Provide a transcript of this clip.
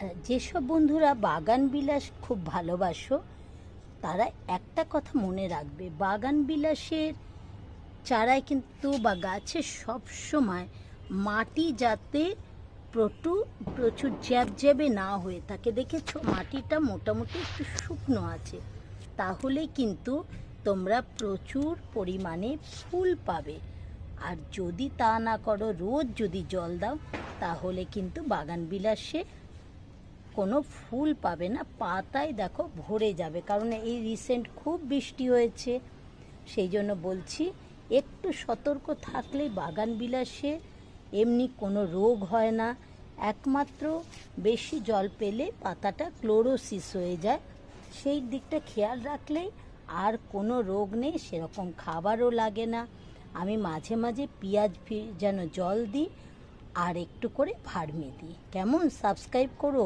যেসব বন্ধুরা বাগান বিলাস খুব ভালোবাসো, তারা একটা কথা মনে রাখবে, বাগান বিলাসের চারায় কিন্তু বা গাছে সবসময় মাটি যাতে প্রচুর প্রচুর জ্যাবজ্যাবে না হয়ে থাকে। দেখেছ? মাটিটা মোটামুটি একটু শুকনো আছে। তাহলে কিন্তু তোমরা প্রচুর পরিমাণে ফুল পাবে। আর যদি তা না করো, রোজ যদি জল দাও, তাহলে কিন্তু বাগান বিলাসে কোনো ফুল পাবে না, পাতায় দেখো ভরে যাবে। কারণ এই রিসেন্ট খুব বৃষ্টি হয়েছে, সেই জন্য বলছি একটু সতর্ক থাকলে বাগান বিলাসে এমনি কোনো রোগ হয় না। একমাত্র বেশি জল পেলে পাতাটা ক্লোরোসিস হয়ে যায়। সেই দিকটা খেয়াল রাখলেই আর কোনো রোগ নেই, সেরকম খাবারও লাগে না। আমি মাঝে মাঝে পেঁয়াজ যেন জল দিই আর একটু করে ভার্মি দিই কেমন? সাবস্ক্রাইব করো।